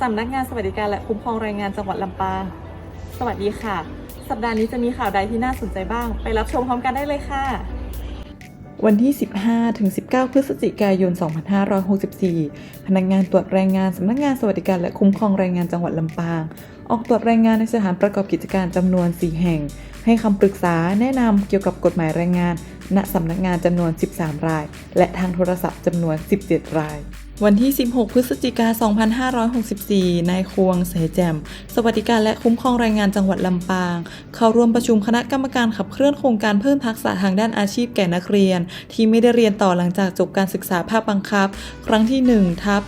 สำนักงานสวัสดิการและคุ้มครองแรงงานจังหวัดลำปาง สวัสดีค่ะ สัปดาห์นี้จะมีข่าวใดที่น่าสนใจบ้าง ไปรับชมพร้อมกันได้เลยค่ะ วันที่ 15 ถึง 19 พฤศจิกายน 2564 พนักงานตรวจแรงงานสำนักงานสวัสดิการและคุ้มครองแรงงานจังหวัดลำปาง ออกตรวจแรงงานในสถานประกอบกิจการจำนวน 4 แห่ง ให้คำปรึกษาแนะนำเกี่ยวกับกฎหมายแรงงาน ณสำนักงานจำนวน 13 ราย และทางโทรศัพท์จำนวน 17 ราย วันที่ 16 พฤศจิกา 2564 นายควงเสแจ่มสวัสดิการและคุ้มครองแรงงานจังหวัดลำปาง เข้าร่วมประชุมคณะกรรมการขับเคลื่อนโครงการเพิ่มทักษะทางด้านอาชีพแก่นักเรียน ที่ไม่ได้เรียนต่อหลังจากจบการศึกษาภาคบังคับ ครั้งที่ 1 ทับ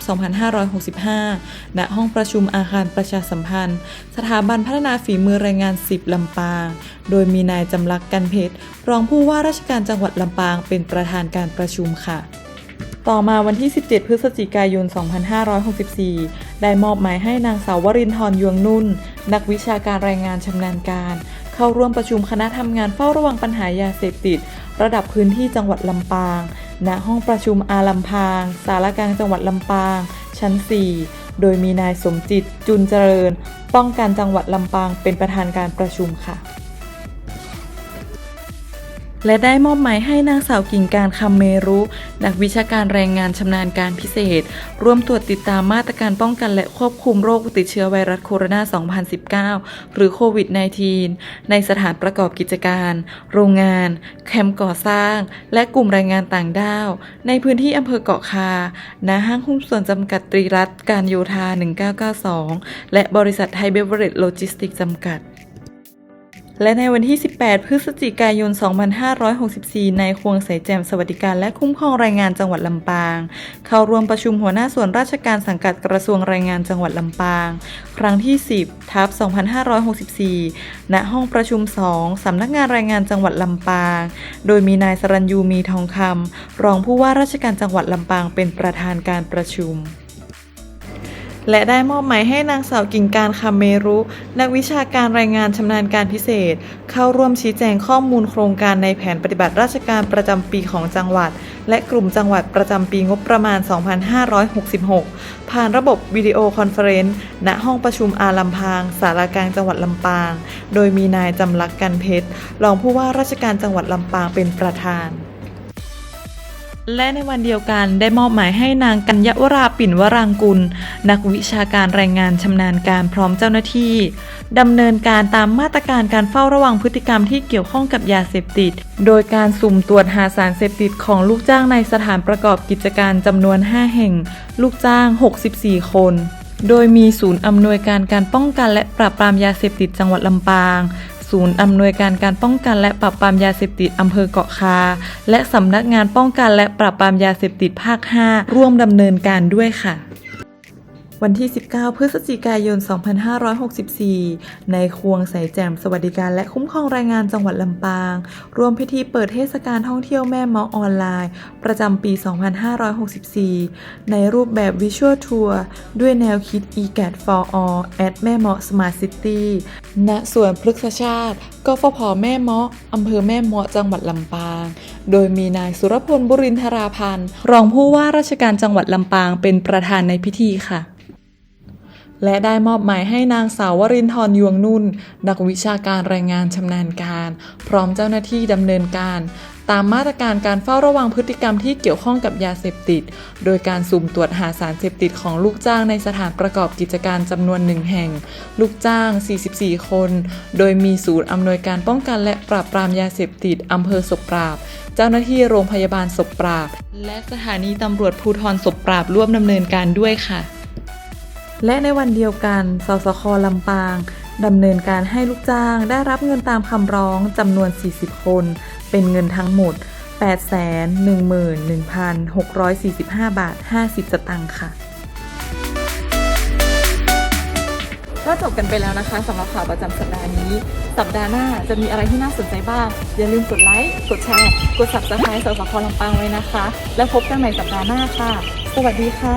2565 ณ ห้องประชุมอาคารประชาสัมพันธ์ สถาบันพัฒนาฝีมือแรงงาน 10 ลำปาง โดยมีนายจำลักกันเพชร รองผู้ว่าราชการจังหวัดลำปางเป็นประธานการประชุมค่ะ ต่อมาวันที่ 17 พฤศจิกายน 2564 ได้มอบหมายให้นางสาววรินทร์ยวงนุ่น นักวิชาการแรงงานชำนาญการ เข้าร่วมประชุมคณะทำงานเฝ้าระวังปัญหายาเสพติด ระดับพื้นที่จังหวัดลำปาง ณ ห้องประชุมอาลำพาง สารกลางจังหวัดลำปาง ชั้น 4 โดยมีนายสมจิต จุนเจริญ ป้องกันจังหวัดลำปางเป็นประธานการประชุมค่ะ และได้มอบหมายให้นางสาวกิ่งการคำเมรุ นักวิชาการแรงงานชำนาญการพิเศษ ร่วมตรวจติดตามมาตรการป้องกันและควบคุมโรคติดเชื้อไวรัสโคโรนา 2019 หรือโควิด -19 ในสถานประกอบกิจการ โรงงาน แคมป์ก่อสร้าง และกลุ่มแรงงานต่างด้าว ในพื้นที่อำเภอเกาะคา ณ ห้างหุ้นส่วนจำกัดตรีรัตน์การโยธา 1992 และบริษัทไทยเบเวอเรจโลจิสติกจำกัด และในวันที่ 18 พฤศจิกายน 2564นายควงสายแจมสวัสดิการและคุ้มครองแรงงานจังหวัดลำปาง เข้าร่วมประชุมหัวหน้าส่วนราชการสังกัดกระทรวงแรงงานจังหวัดลำปาง ครั้งที่ 10 ทับ 2564 ณ ห้องประชุม 2 สำนักงานแรงงานจังหวัดลำปาง โดยมีนายสรัญยูมีทองคำ รองผู้ว่าราชการจังหวัดลำปางเป็นประธานการประชุม และได้มอบหมายให้นางสาวกิ่งการคาเมรุ นักวิชาการรายงานชำนาญการพิเศษ เข้าร่วมชี้แจงข้อมูลโครงการในแผนปฏิบัติราชการประจำปีของจังหวัด และกลุ่มจังหวัดประจำปีงบประมาณ 2566 ผ่านระบบวิดีโอคอนเฟอเรนซ์ณห้องประชุมอาลำพาง สารากลางจังหวัดลำปาง โดยมีนายจำลักกันเพชรรองผู้ว่าราชการจังหวัดลำปางเป็นประธาน และในวันเดียวกันได้มอบหมายให้นางกัญญวราปิ่นวรางกุล นักวิชาการแรงงานชำนาญการพร้อมเจ้าหน้าที่ดำเนินการตามมาตรการการเฝ้าระวังพฤติกรรมที่เกี่ยวข้องกับยาเสพติด โดยการสุ่มตรวจหาสารเสพติดของลูกจ้างในสถานประกอบกิจการจำนวน 5 แห่ง ลูกจ้าง 64 คนโดยมีศูนย์อำนวยการการป้องกันและปราบปรามยาเสพติดจังหวัดลำปาง ศูนย์อำนวยการการป้องกันและปราบปรามยาเสพติดอำเภอเกาะคา และสำนักงานป้องกันและปราบปรามยาเสพติดภาค 5 ร่วมดำเนินการด้วยค่ะ วันที่ 19 พฤศจิกายน 2564 ในควงสายแจ่มสวัสดิการและคุ้มครองแรงงานจังหวัดลำปาง รวมพิธีเปิดเทศกาลท่องเที่ยวแม่เมาะออนไลน์ ประจำปี 2564 ในรูปแบบ Visual Tour ด้วยแนวคิด e-gat for all at แม่เมาะ Smart City ณสวนพฤกษชาติกฟผแม่เมาะอำเภอแม่เมาะจังหวัดลำปาง โดยมีนายสุรพลบุรินทราพันธ์ รองผู้ว่าราชการจังหวัดลำปางเป็นประธานในพิธีค่ะ และได้มอบหมายให้นางสาววรินทร์ยวงนุ่น นักวิชาการแรงงานชำนาญการ พร้อมเจ้าหน้าที่ดำเนินการ ตามมาตรการการเฝ้าระวังพฤติกรรมที่เกี่ยวข้องกับยาเสพติด โดยการสุ่มตรวจหาสารเสพติดของลูกจ้างในสถานประกอบกิจการจำนวนหนึ่งแห่ง ลูกจ้าง 44 คน โดยมีศูนย์อำนวยการป้องกันและปราบปรามยาเสพติดอำเภอศพปราบ เจ้าหน้าที่โรงพยาบาลศพปราบ และสถานีตำรวจภูธรศพปราบร่วมดำเนินการด้วยค่ะ และในวันเดียวกัน สสคลำปางดำเนินการให้ลูกจ้างได้รับเงินตามคำร้องจำนวน 40 คน เป็นเงินทั้งหมด 811,645 บาท 50 สตางค์ค่ะ ก็จบกันไปแล้วนะคะสำหรับข่าวประจำสัปดาห์นี้ สัปดาห์หน้าจะมีอะไรที่น่าสนใจบ้าง อย่าลืมกดไลค์ กดแชร์ กด subscribe สสคลำปางไว้นะคะ แล้วพบกันใหม่สัปดาห์หน้าค่ะ สวัสดีค่ะ